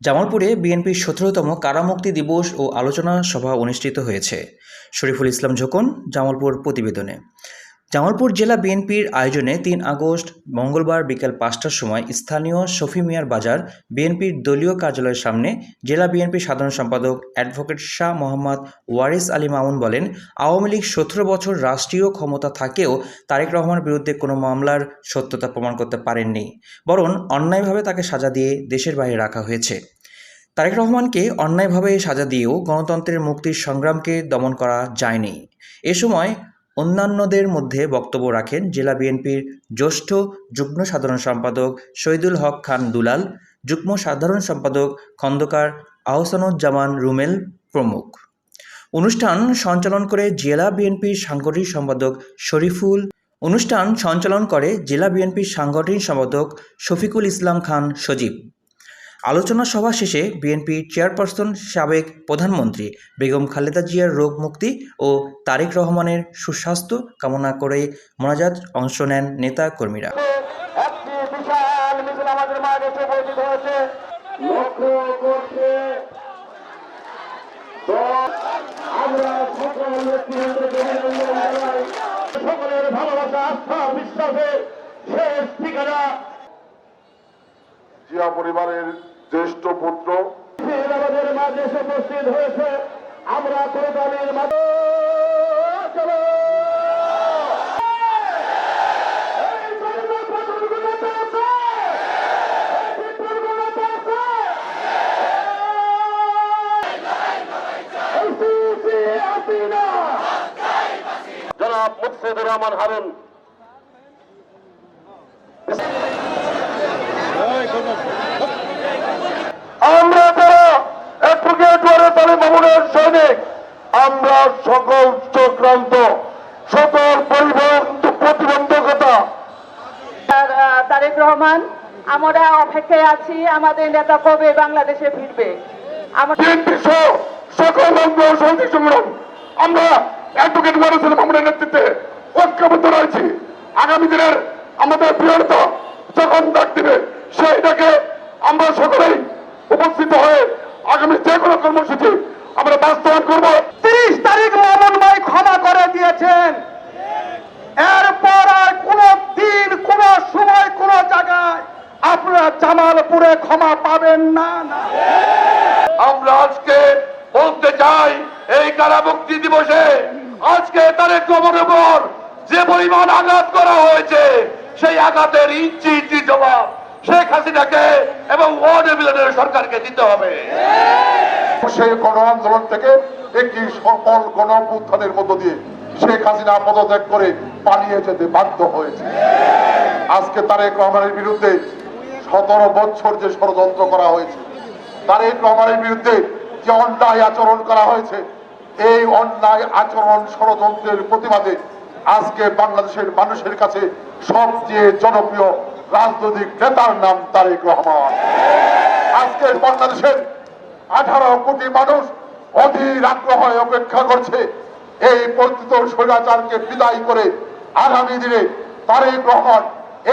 জামালপুরে বিএনপির সতেরোতম কারামুক্তি দিবস ও আলোচনা সভা অনুষ্ঠিত হয়েছে। শরীফুল ইসলাম ঝোকন, জামালপুর প্রতিবেদনে। জামালপুর জেলা বিএনপির আয়োজনে তিন আগস্ট, মঙ্গলবার বিকেল পাঁচটার সময় স্থানীয় শফি মিয়ার বাজার বিএনপির দলীয় কার্যালয়ের সামনে জেলা বিএনপির সাধারণ সম্পাদক অ্যাডভোকেট শাহ মোহাম্মদ ওয়ারিস আলী মামুন বলেন, আওয়ামী লীগ সতেরো বছর রাষ্ট্রীয় ক্ষমতা থাকেও তারেক রহমানের বিরুদ্ধে কোনো মামলার সত্যতা প্রমাণ করতে পারেননি, বরং অন্যায়ভাবে তাকে সাজা দিয়ে দেশের বাইরে রাখা হয়েছে। তারেক রহমানকে অন্যায়ভাবে সাজা দিয়েও গণতন্ত্রের মুক্তির সংগ্রামকে দমন করা যায়নি। এ সময় অন্যান্যদের মধ্যে বক্তব্য রাখেন জেলা বিএনপির জ্যেষ্ঠ যুগ্ম সাধারণ সম্পাদক শহীদুল হক খান দুলাল, যুগ্ম সাধারণ সম্পাদক খন্দকার আহসানুজ্জামান রুমেল প্রমুখ। অনুষ্ঠান সঞ্চালন করে জেলা বিএনপির সাংগঠনিক সম্পাদক শরীফুল, অনুষ্ঠান সঞ্চালন করে জেলা বিএনপির সাংগঠনিক সম্পাদক শফিকুল ইসলাম খান সজীব। আলোচনা সভা শেষে বিএনপির চেয়ারপারসন সাবেক প্রধানমন্ত্রী বেগম খালেদা জিয়ার রোগ মুক্তি ও তারেক রহমানের সুস্বাস্থ্য কামনা করে মোনাজাত অংশ নেন নেতা কর্মীরা সকলের ভালোবাসা আস্থা বিশ্বাসের শেষ ঠিকানা। জিয়া পরিবারের জ্যেষ্ঠ পুত্র। আমাদের মাঝে উপস্থিত হয়েছে। আমরা কোরবানির মাঝে চলো। এই জন্য প্রতিযোগিতা আছে। এই প্রতিযোগিতা আছে। এই সিসি হাসিনা। জনাব মুকসিদুর রহমান হারুন আমরা যারা অ্যাডভোকেট আলী মামুনের সৈনিক আমরা সকল চক্রান্ত সকল পরিবহন প্রতিবন্ধকতা। তারেক রহমান আমরা অপেক্ষায় আছি আমাদের নেতা কবে বাংলাদেশে ফিরবে? সকল আমরা অ্যাডভোকেট মামুনের নেতৃত্বে ঐক্যবদ্ধ রয়েছি। আগামী দিনের আমাদের বৃহত্তর যখন ডাক দিবে সেই ডাকে আমরা সকলেই উপস্থিত হয়ে আগামী যে কোনো কর্মসূচি আমরা বাস্তবায়ন করব। তিরিশ তারিখ মামুন ভাই ক্ষমা করে দিয়েছেন। এরপর আর কোন দিন কোন সময় কোন জায়গায় আপনারা জামালপুরে ক্ষমা পাবেন না। আমরা আজকে বলতে চাই এই কারামুক্তি দিবসে আজকে তারেক রহমানের উপর যে পরিমাণ আঘাত করা হয়েছে সেই আঘাতের ইঞ্চি ইঞ্চি জবাব। শেখ হাসিনাকে এবং ওয়ার্ড সরকারকে দিতে হবে। সেই গণ আন্দোলন থেকে একটি সফল গণ অভ্যুত্থানের মধ্য দিয়ে শেখ হাসিনা পদত্যাগ করে পালিয়ে যেতে বাধ্য হয়েছে। আজকে তারেক রহমানের বিরুদ্ধে সতেরো বছর যে ষড়যন্ত্র করা হয়েছে, তারেক রহমানের বিরুদ্ধে যে অন্যায় আচরণ করা হয়েছে, এই অন্যায় আচরণ ষড়যন্ত্রের প্রতিবাদে আজকে বাংলাদেশের মানুষের কাছে সবচেয়ে জনপ্রিয় রাজনৈতিক নেতার নাম তারেক রহমান। আজকে বাংলাদেশের আঠারো কোটি মানুষ অধীর আগ্রহ অপেক্ষা করছে এই পরিচিত স্বৈরাচারকে বিদায় করে আগামী দিনে তারেক রহমান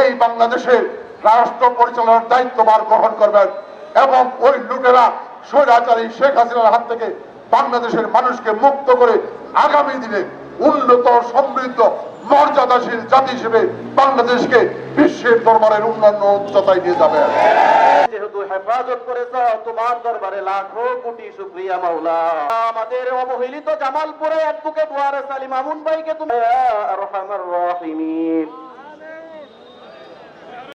এই বাংলাদেশের রাষ্ট্র পরিচালনার দায়িত্বভার গ্রহণ করবেন এবং ওই লুটেরা স্বৈরাচারী শেখ হাসিনার হাত থেকে বাংলাদেশের মানুষকে মুক্ত করে আগামী দিনে উন্নত, সমৃদ্ধ, মর্যাদাশীল জাতি হিসেবে বাংলাদেশকে বিশ্বের দরবারের অন্যান্য উচ্চতায় নিয়ে যাবে। যেহেতু হেফাজত করেছ, তোমার দরবারে লাখো কোটি শুক্রিয়া, মাওলা। আমাদের অবহেলিত জামালপুরে অ্যাডভোকেট ওয়ারেস আলী মামুন ভাইকে তুমি রহমান রহিমিন।